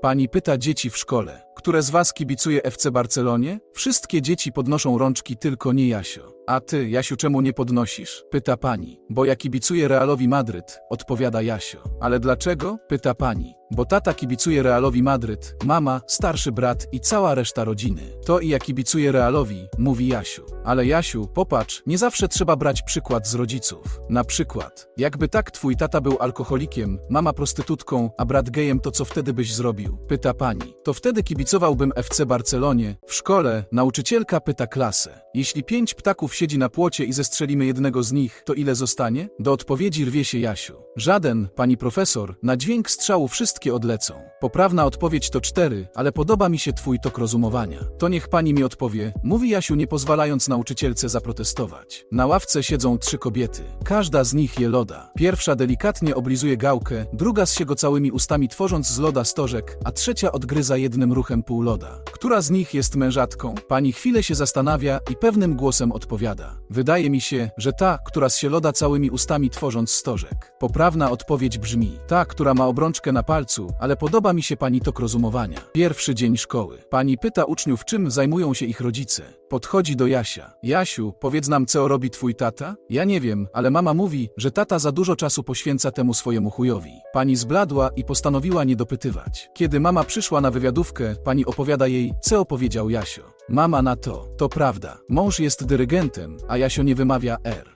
Pani pyta dzieci w szkole. Które z was kibicuje FC Barcelonie? Wszystkie dzieci podnoszą rączki, tylko nie Jasio. A ty, Jasiu, czemu nie podnosisz? Pyta pani. Bo ja kibicuję Realowi Madryt, odpowiada Jasio. Ale dlaczego? Pyta pani. Bo tata kibicuje Realowi Madryt, mama, starszy brat i cała reszta rodziny. To i ja kibicuję Realowi, mówi Jasiu. Ale Jasiu, popatrz, nie zawsze trzeba brać przykład z rodziców. Na przykład, jakby tak twój tata był alkoholikiem, mama prostytutką, a brat gejem, to co wtedy byś zrobił? Pyta pani. To wtedy kibicowałbym FC Barcelonie. W szkole nauczycielka pyta klasę. Jeśli pięć ptaków siedzi na płocie i zestrzelimy jednego z nich, to ile zostanie? Do odpowiedzi rwie się Jasiu. Żaden, pani profesor, na dźwięk strzału wszystkie odlecą. Poprawna odpowiedź to cztery, ale podoba mi się twój tok rozumowania. To niech pani mi odpowie, mówi Jasiu nie pozwalając nauczycielce zaprotestować. Na ławce siedzą trzy kobiety. Każda z nich je loda. Pierwsza delikatnie oblizuje gałkę, druga z siego całymi ustami tworząc z loda stożek, a trzecia odgryza jednym ruchem pół loda. Która z nich jest mężatką? Pani chwilę się zastanawia i pewnym głosem odpowiada. Wydaje mi się, że ta, która z się loda całymi ustami tworząc stożek. Poprawna odpowiedź brzmi, ta, która ma obrączkę na palcu, ale podoba mi się pani tok rozumowania. Pierwszy dzień szkoły. Pani pyta uczniów, czym zajmują się ich rodzice. Podchodzi do Jasia. Jasiu, powiedz nam, co robi twój tata? Ja nie wiem, ale mama mówi, że tata za dużo czasu poświęca temu swojemu chujowi. Pani zbladła i postanowiła nie dopytywać. Kiedy mama przyszła na wywiadówkę, pani opowiada jej, co opowiedział Jasio. Mama na to, to prawda. Mąż jest dyrygentem, a Jasio nie wymawia R.